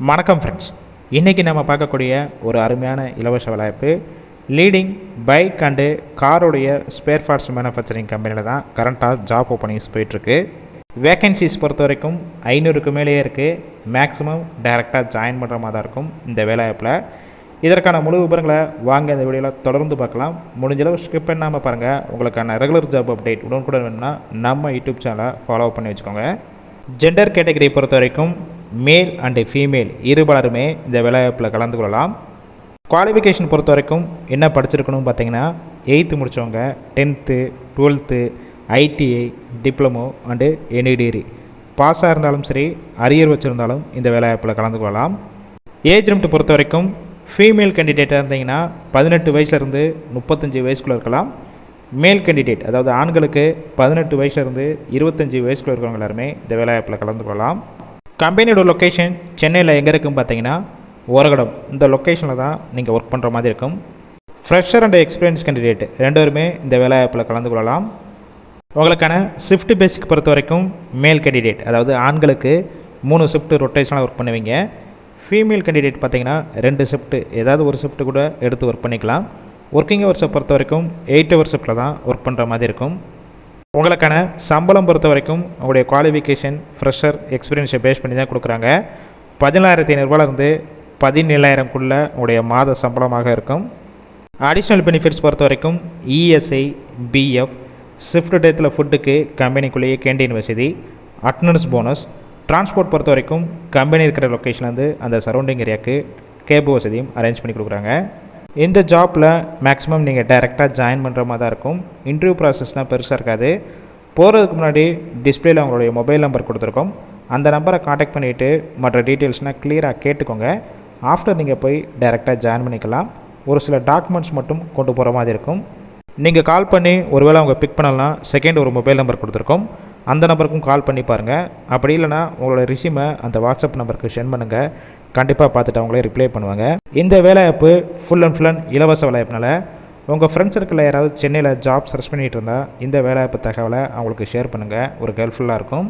வணக்கம் ஃப்ரெண்ட்ஸ் இன்றைக்கி நம்ம பார்க்கக்கூடிய ஒரு அருமையான இலவச வாய்ப்பு லீடிங் பைக் அண்டு காருடைய ஸ்பேர் பார்ட்ஸ் மேனுஃபேக்சரிங் கம்பெனியில் தான் கரண்ட்டாக ஜாப் ஓப்பனிங்ஸ் போயிட்டுருக்கு. வேகன்சிஸ் பொறுத்த வரைக்கும் ஐநூறுக்கு மேலேயே இருக்குது மேக்ஸிமம் டைரெக்டாக ஜாயின் பண்ணுற மாதிரி தான் இருக்கும் இந்த வேலைவாய்ப்பில். இதற்கான முழு விவரங்களை வாங்க இந்த வீடியோவில் தொடர்ந்து பார்க்கலாம். முடிஞ்சளவு ஸ்கிப் பண்ணாமல் பாருங்கள் உங்களுக்கான ரெகுலர் ஜாப் அப்டேட் உடனுக்குடன் வேணும்னா நம்ம யூடியூப் சேனலை ஃபாலோ பண்ணி வச்சுக்கோங்க. ஜெண்டர் கேட்டகரி பொறுத்த வரைக்கும் மேல் அண்டு ஃபீமேல் இருபலருமே இந்த வேலைவாய்ப்பில் கலந்து கொள்ளலாம். குவாலிஃபிகேஷன் பொறுத்த வரைக்கும் என்ன படிச்சிருக்கணும் பார்த்தீங்கன்னா எயித்து முடித்தவங்க tenth twelfth ITI diploma and any degree பாஸாக இருந்தாலும் சரி அரியர் வச்சுருந்தாலும் இந்த வேலைவாய்ப்பில் கலந்து கொள்ளலாம். ஏஜ் லிமிட் பொறுத்த வரைக்கும் ஃபீமேல் கேண்டிடேட்டாக இருந்தீங்கன்னா பதினெட்டு வயசுலேருந்து முப்பத்தஞ்சு வயசுக்குள்ளே இருக்கலாம். மேல் கேண்டிடேட் அதாவது ஆண்களுக்கு பதினெட்டு வயசுலேருந்து இருபத்தஞ்சி வயசுக்குள்ளே இருக்கிறவங்க எல்லாருமே இந்த வேலைவாய்ப்பில் கலந்து கொள்ளலாம். கம்பெனியோட லொக்கேஷன் சென்னையில் எங்கே இருக்குன்னு பார்த்தீங்கன்னா ஓரகடம். இந்த லொக்கேஷனில் தான் நீங்கள் ஒர்க் பண்ணுற மாதிரி இருக்கும். ஃப்ரெஷர் அண்ட் எக்ஸ்பீரியன்ஸ் கேண்டிடேட் ரெண்டு பேருமே இந்த வேலைவாய்ப்பில் கலந்து கொள்ளலாம். உங்களுக்கான ஷிஃப்ட் பேசிக் பொறுத்த வரைக்கும் மேல் கேண்டிடேட் அதாவது ஆண்களுக்கு மூணு ஷிஃப்ட் ரொட்டேஷனாக ஒர்க் பண்ணுவீங்க. ஃபீமேல் கேண்டிடேட் பார்த்தீங்கன்னா ரெண்டு ஷிஃப்ட்டு ஏதாவது ஒரு ஷிஃப்ட்டு கூட எடுத்து ஒர்க் பண்ணிக்கலாம். ஒர்க்கிங் ஹவர்ஸை பொறுத்த வரைக்கும் எயிட் ஹவர் ஷிஃப்ட்டில் தான் ஒர்க் பண்ணுற மாதிரி இருக்கும். உங்களுக்கான சம்பளம் பொறுத்த வரைக்கும் உங்களுடைய குவாலிஃபிகேஷன் ஃப்ரெஷர் எக்ஸ்பீரியன்ஸை பேஸ் பண்ணி தான் கொடுக்குறாங்க. பதினாயிரத்தி ஐநூறுரூவாலேருந்து பதினேழாயிரம்குள்ளே உங்களுடைய மாத சம்பளமாக இருக்கும். அடிஷ்னல் பெனிஃபிட்ஸ் பொறுத்த வரைக்கும் இஎஸ்ஐ பிஎஃப் ஷிஃப்ட் டேத்தில் ஃபுட்டுக்கு கம்பெனிக்குள்ளேயே கேண்டீன் வசதி அட்டண்டன்ஸ் போனஸ் டிரான்ஸ்போர்ட் பொறுத்த வரைக்கும் கம்பெனி இருக்கிற லொக்கேஷன்லேருந்து அந்த சரௌண்டிங் ஏரியாவுக்கு கேப் வசதியும் அரேஞ்ச் பண்ணி கொடுக்குறாங்க. இந்த ஜாப்பில் மேக்ஸிமம் நீங்கள் டைரெக்டாக ஜாயின் பண்ணுற மாதிரி தான் இருக்கும். இன்டர்வியூ ப்ராசஸ்னால் பெருசாக இருக்காது. போகிறதுக்கு முன்னாடி டிஸ்பிளேயில் அவங்களுடைய மொபைல் நம்பர் கொடுத்துருக்கோம். அந்த நம்பரை காண்டாக்ட் பண்ணிவிட்டு மற்ற டீட்டெயில்ஸ்னால் கிளியராக கேட்டுக்கோங்க. ஆஃப்டர் நீங்கள் போய் டைரெக்டாக ஜாயின் பண்ணிக்கலாம். ஒரு சில டாக்குமெண்ட்ஸ் மட்டும் கொண்டு போகிற மாதிரி இருக்கும். நீங்கள் கால் பண்ணி ஒருவேளை அவங்க பிக் பண்ணலாம் செகண்ட் ஒரு மொபைல் நம்பர் கொடுத்துருக்கோம். அந்த நம்பருக்கும் கால் பண்ணி பாருங்கள் அப்படி இல்லைனா உங்களோட ரிசியூமை அந்த வாட்ஸ்அப் நம்பருக்கு சென்ட் பண்ணுங்கள் கண்டிப்பாக பார்த்துட்டு அவங்களே ரிப்ளை பண்ணுவாங்க. இந்த வேலைவாய்ப்பு ஃபுல் அண்ட் ஃபுல் அண்ட் இலவச வேலைவாய்ப்புனால உங்கள் ஃப்ரெண்ட்ஸ் சர்க்கிளில் யாராவது சென்னையில் ஜாப் சர்ச் பண்ணிகிட்டு இருந்தால் இந்த வேலைவாய்ப்பு தகவலை அவங்களுக்கு ஷேர் பண்ணுங்கள் ஒரு ஹெல்ப்ஃபுல்லாக இருக்கும்.